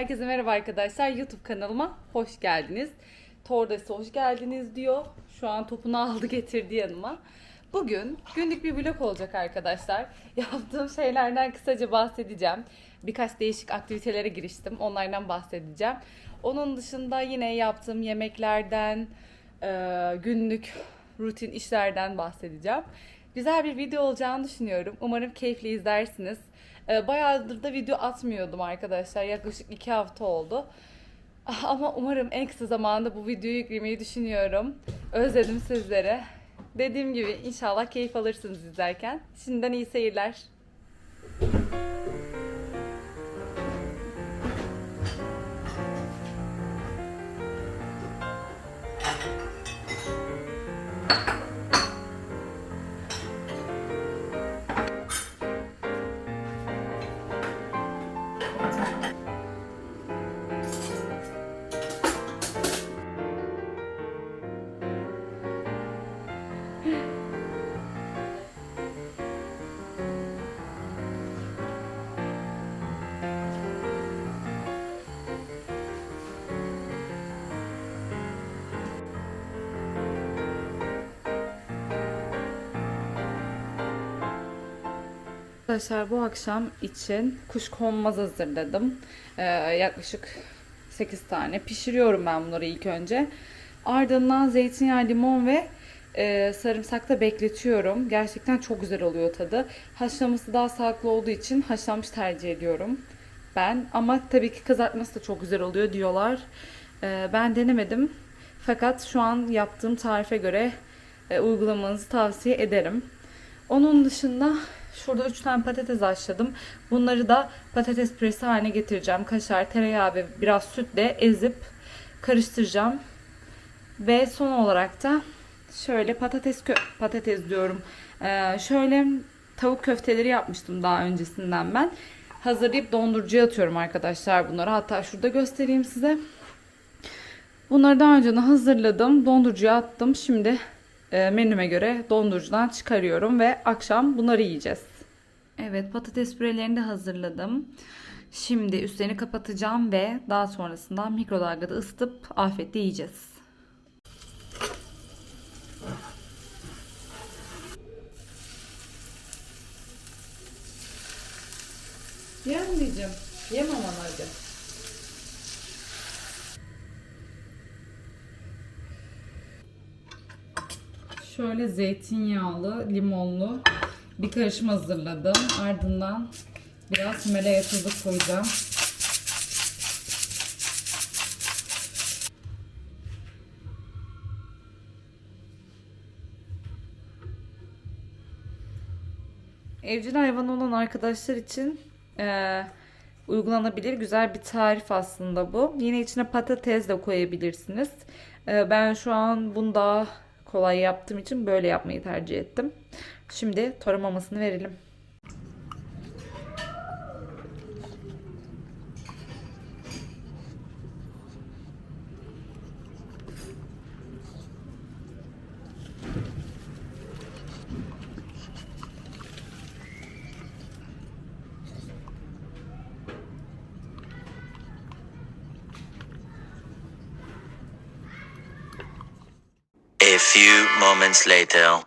Herkese merhaba arkadaşlar. YouTube kanalıma hoş geldiniz. Tordes'e hoş geldiniz diyor. Şu an topunu aldı getirdi yanıma. Bugün günlük bir vlog olacak arkadaşlar. Yaptığım şeylerden kısaca bahsedeceğim. Birkaç değişik aktivitelere giriştim. Onlardan bahsedeceğim. Onun dışında yine yaptığım yemeklerden, günlük rutin işlerden bahsedeceğim. Güzel bir video olacağını düşünüyorum. Umarım keyifli izlersiniz. Ee, Bayağıdır da video atmıyordum arkadaşlar. Yaklaşık iki hafta oldu. Ah, Ama umarım en kısa zamanda bu videoyu yüklemeyi düşünüyorum. Özledim sizleri. Dediğim gibi inşallah keyif alırsınız izlerken. Şimdiden iyi seyirler. Arkadaşlar bu akşam için kuşkonmaz hazırladım. Ee, yaklaşık 8 tane. Pişiriyorum ben bunları ilk önce. Ardından zeytinyağı, limon ve e, sarımsakla bekletiyorum. Gerçekten çok güzel oluyor tadı. Haşlaması daha sağlıklı olduğu için haşlanmış tercih ediyorum ben. Ama tabii ki kızartması da çok güzel oluyor diyorlar. Ee, ben denemedim. Fakat şu an yaptığım tarife göre e, uygulamanızı tavsiye ederim. Onun dışında şurada 3 tane patates haşladım. Bunları da patates püresi haline getireceğim. Kaşar, tereyağı ve biraz sütle ezip karıştıracağım. Ve son olarak da şöyle patates kö patates diyorum. Ee, şöyle tavuk köfteleri yapmıştım daha öncesinden ben. Hazırlayıp dondurucuya atıyorum arkadaşlar bunları. Hatta şurada göstereyim size. Bunları daha önceden hazırladım. Dondurucuya attım. Şimdi e, menüme göre dondurucudan çıkarıyorum ve akşam bunları yiyeceğiz. Evet patates pürelerini de hazırladım. Şimdi üstlerini kapatacağım ve daha sonrasında mikrodalgada ısıtıp afiyetle yiyeceğiz. Yemeyeceğim. Yemem ama. Şöyle zeytinyağlı, limonlu bir karışım hazırladım. Ardından biraz meleye tuzu koyacağım. Evcil hayvan olan arkadaşlar için eee, uygulanabilir güzel bir tarif aslında bu. Yine içine patates de koyabilirsiniz. Eee, ben şu an bunu daha kolay yaptığım için böyle yapmayı tercih ettim. Şimdi toro mamasını verelim. Few moments later.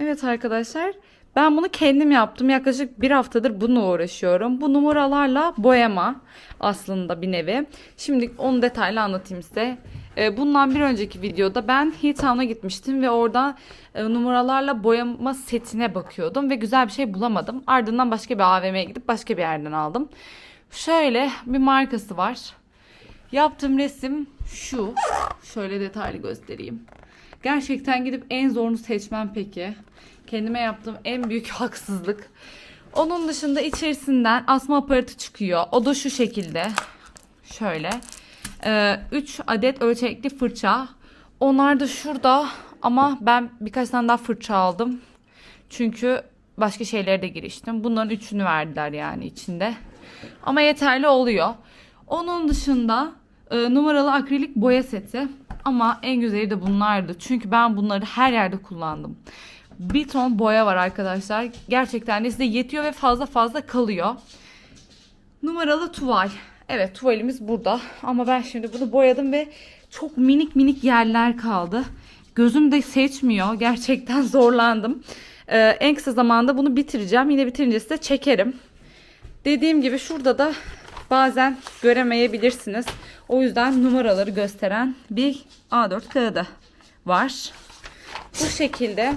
Evet arkadaşlar ben bunu kendim yaptım. Yaklaşık bir haftadır bununla uğraşıyorum. Bu numaralarla boyama aslında bir nevi. Şimdi onu detaylı anlatayım size. Ee, Bundan bir önceki videoda ben Hilltown'a gitmiştim ve orada e, numaralarla boyama setine bakıyordum ve güzel bir şey bulamadım. Ardından başka bir AVM'ye gidip başka bir yerden aldım. Şöyle bir markası var. Yaptığım resim şu. Şöyle detaylı göstereyim. Gerçekten gidip en zorunu seçmem peki. Kendime yaptığım en büyük haksızlık. Onun dışında içerisinden asma aparatı çıkıyor. O da şu şekilde. Şöyle. 3 adet ölçekli fırça. Onlar da şurada ama ben birkaç tane daha fırça aldım. Çünkü başka şeylere de giriştim. Bunların üçünü verdiler yani içinde. Ama yeterli oluyor. Onun dışında e, numaralı akrilik boya seti. Ama en güzeli de bunlardı. Çünkü ben bunları her yerde kullandım. bir ton boya var arkadaşlar. Gerçekten de size yetiyor ve fazla fazla kalıyor. Numaralı tuval. Evet tuvalimiz burada ama ben şimdi bunu boyadım ve çok minik minik yerler kaldı. Gözüm de seçmiyor. Gerçekten zorlandım. Ee, en kısa zamanda bunu bitireceğim. Yine bitirince size çekerim. Dediğim gibi şurada da bazen göremeyebilirsiniz. O yüzden numaraları gösteren bir A4 kağıdı var. Bu şekilde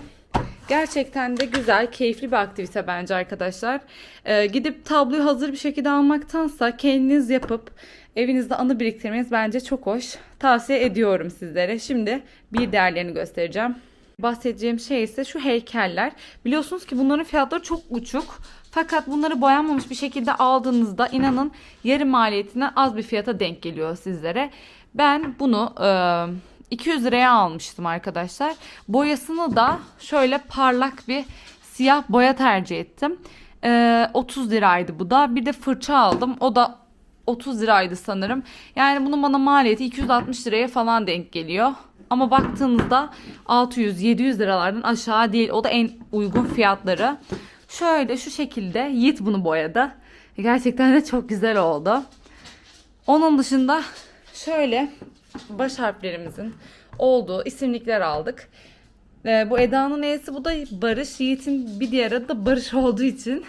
gerçekten de güzel, keyifli bir aktivite bence arkadaşlar. Ee, gidip tabloyu hazır bir şekilde almaktansa kendiniz yapıp evinizde anı biriktirmeniz bence çok hoş. Tavsiye ediyorum sizlere. Şimdi bir değerlerini göstereceğim. Bahsedeceğim şey ise şu heykeller. Biliyorsunuz ki bunların fiyatları çok uçuk. Fakat bunları boyanmamış bir şekilde aldığınızda inanın yarı maliyetine az bir fiyata denk geliyor sizlere. Ben bunu e, 200 liraya almıştım arkadaşlar. Boyasını da şöyle parlak bir siyah boya tercih ettim. E, 30 liraydı bu da. Bir de fırça aldım. O da 30 liraydı sanırım. Yani bunun bana maliyeti 260 liraya falan denk geliyor. Ama baktığınızda 600-700 liralardan aşağı değil. O da en uygun fiyatları. Şöyle şu şekilde Yiğit bunu boyadı. Gerçekten de çok güzel oldu. Onun dışında şöyle baş harflerimizin olduğu isimlikler aldık. Ee, bu Eda'nın E'si bu da Barış. Yiğit'in bir diğer adı da Barış olduğu için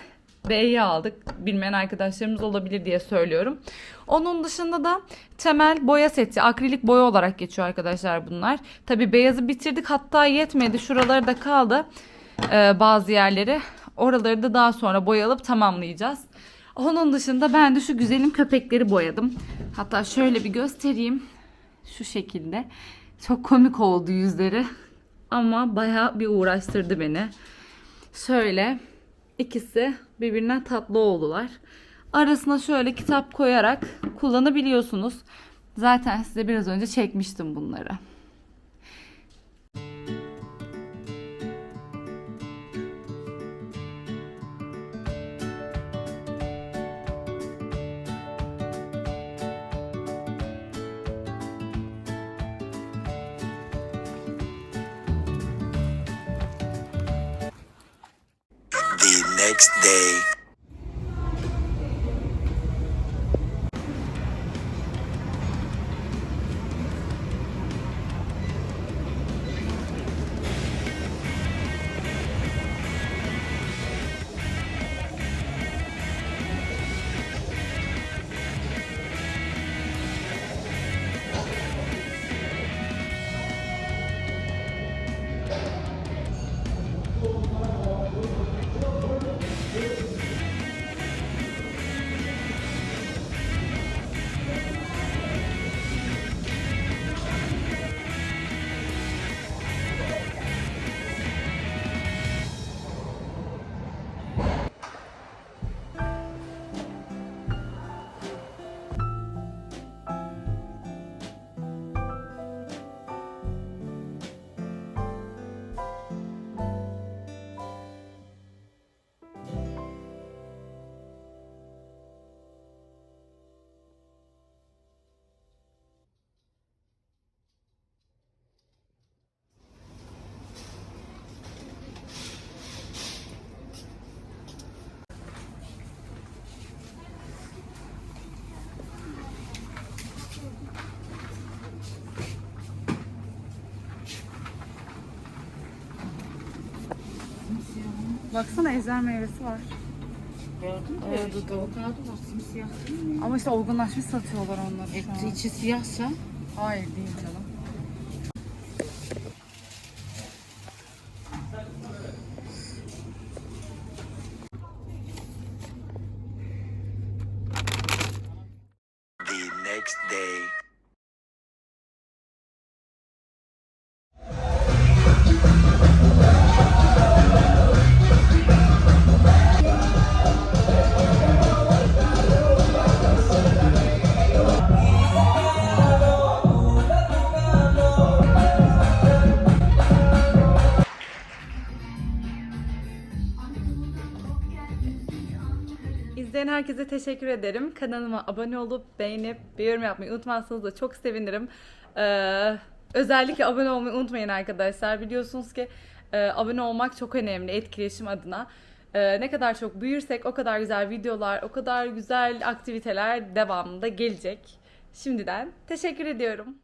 B'yi aldık. Bilmeyen arkadaşlarımız olabilir diye söylüyorum. Onun dışında da temel boya seti. Akrilik boya olarak geçiyor arkadaşlar bunlar. Tabi beyazı bitirdik hatta yetmedi. Şuraları da kaldı ee, bazı yerleri. Oraları da daha sonra boyalıp tamamlayacağız. Onun dışında ben de şu güzelim köpekleri boyadım. Hatta şöyle bir göstereyim. Şu şekilde. Çok komik oldu yüzleri. Ama bayağı bir uğraştırdı beni. Şöyle ikisi birbirinden tatlı oldular. Arasına şöyle kitap koyarak kullanabiliyorsunuz. Zaten size biraz önce çekmiştim bunları. Next day. Baksana ezer meyvesi var. Gördün mü? Evet, Evet, avokado var simsiyah? Ama işte olgunlaşmış satıyorlar onları an. içi siyahsa Hayır değil canım. Herkese teşekkür ederim. Kanalıma abone olup beğenip bir yorum yapmayı unutmazsanız da çok sevinirim. Ee, özellikle abone olmayı unutmayın arkadaşlar. Biliyorsunuz ki Ee, abone olmak çok önemli etkileşim adına. Ee, ne kadar çok büyürsek o kadar güzel videolar, o kadar güzel aktiviteler devamında gelecek. Şimdiden teşekkür ediyorum.